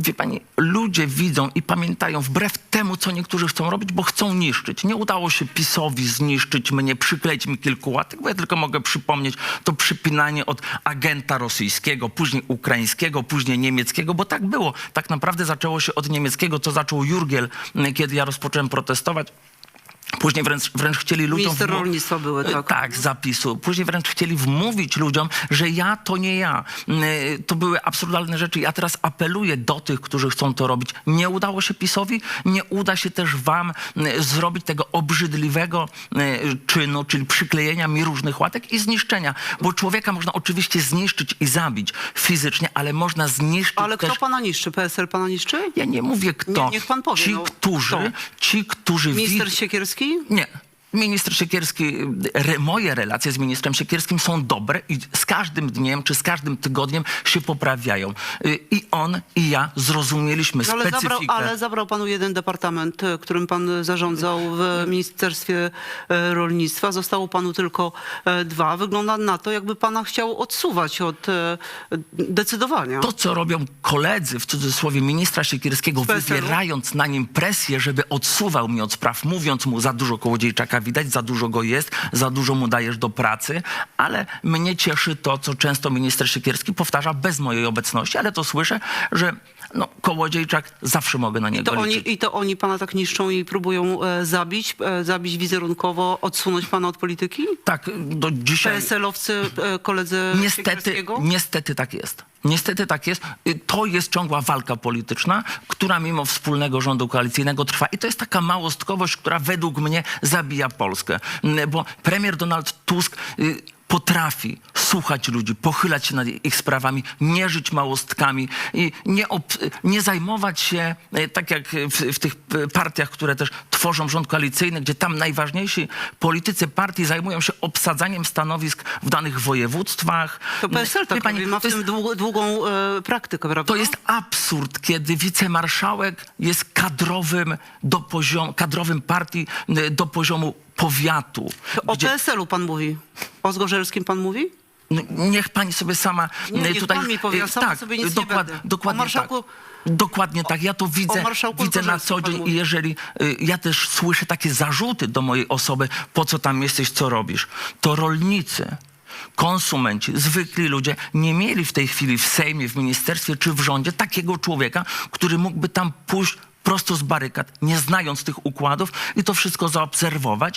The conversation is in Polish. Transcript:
wie pani, ludzie widzą i pamiętają wbrew temu, co niektórzy chcą robić, bo chcą niszczyć. Nie udało się PiSowi zniszczyć mnie, przykleić mi kilku łatek, bo ja tylko mogę przypomnieć to przypinanie od agenta rosyjskiego, później ukraińskiego, później niemieckiego, bo tak było. Tak naprawdę zaczęło się od niemieckiego, co zaczął Jurgiel, kiedy ja rozpocząłem protestować. Później wręcz, wręcz chcieli ludziom... Minister rolnictwa były, tak. Tak, zapisu. Później wręcz chcieli wmówić ludziom, że ja to nie ja. Yy, To były absurdalne rzeczy. Ja teraz apeluję do tych, którzy chcą to robić. Nie udało się PiSowi, nie uda się też wam yy, zrobić tego obrzydliwego yy, czynu, czyli przyklejenia mi różnych łatek i zniszczenia. Bo człowieka można oczywiście zniszczyć i zabić fizycznie, ale można zniszczyć Ale też... kto pana niszczy? PSL pana niszczy? Ja nie mówię kto. Nie- niech pan powie, Ci, no, którzy, kto? ci, którzy... Minister wid- Siekierski? nie. Minister Siekierski, re, moje relacje z ministrem Siekierskim są dobre i z każdym dniem czy z każdym tygodniem się poprawiają. Y, I on, i ja zrozumieliśmy No ale, specyfikę. zabrał, ale zabrał panu jeden departament, e, którym pan zarządzał w Ministerstwie Rolnictwa. Zostało panu tylko dwa. Wygląda na to, jakby pana chciał odsuwać od decydowania. To, co robią koledzy, w cudzysłowie ministra Siekierskiego, wywierając na nim presję, żeby odsuwał mnie od spraw, mówiąc mu za dużo kołodziejczaka widać, za dużo go jest, za dużo mu dajesz do pracy, ale mnie cieszy to, co często minister Siekierski powtarza bez mojej obecności, ale to słyszę, że no, kołodziejczak zawsze mogę na I niego to, liczyć. oni, I to oni pana tak niszczą i próbują e, zabić, e, zabić wizerunkowo, odsunąć pana od polityki? Tak, do dzisiaj... PSL-owcy, e, koledzy Niestety, niestety tak jest. Niestety tak jest. Y, To jest ciągła walka polityczna, która mimo wspólnego rządu koalicyjnego trwa. I to jest taka małostkowość, która według mnie zabija Polskę. Mm, Bo premier Donald Tusk y, potrafi słuchać ludzi, pochylać się nad ich sprawami, nie żyć małostkami i nie, nie zajmować się, y, tak jak w, w tych partiach, które też tworzą rząd koalicyjny, gdzie tam najważniejsi politycy partii zajmują się obsadzaniem stanowisk w danych województwach. To PSL Wie tak pani, ma w tym długą, długą e, praktykę, prawda? to jest absurd, kiedy wicemarszałek jest kadrowym do poziomu, kadrowym partii y, do poziomu powiatu. O gdzie- PSL-u pan mówi. O Zgorzelskim pan mówi? Niech pani sobie sama Nie, niech tutaj. pan mi powie, y, sama tak, sobie nic nie dokład, będę. Dokładnie O marszałku- tak. Dokładnie tak. Ja to widzę, widzę na co dzień i jeżeli y, ja też słyszę takie zarzuty do mojej osoby, po co tam jesteś, co robisz, to rolnicy. Konsumenci, zwykli ludzie nie mieli w tej chwili w Sejmie, w ministerstwie czy w rządzie takiego człowieka, który mógłby tam pójść prosto z barykad, nie znając tych układów i to wszystko zaobserwować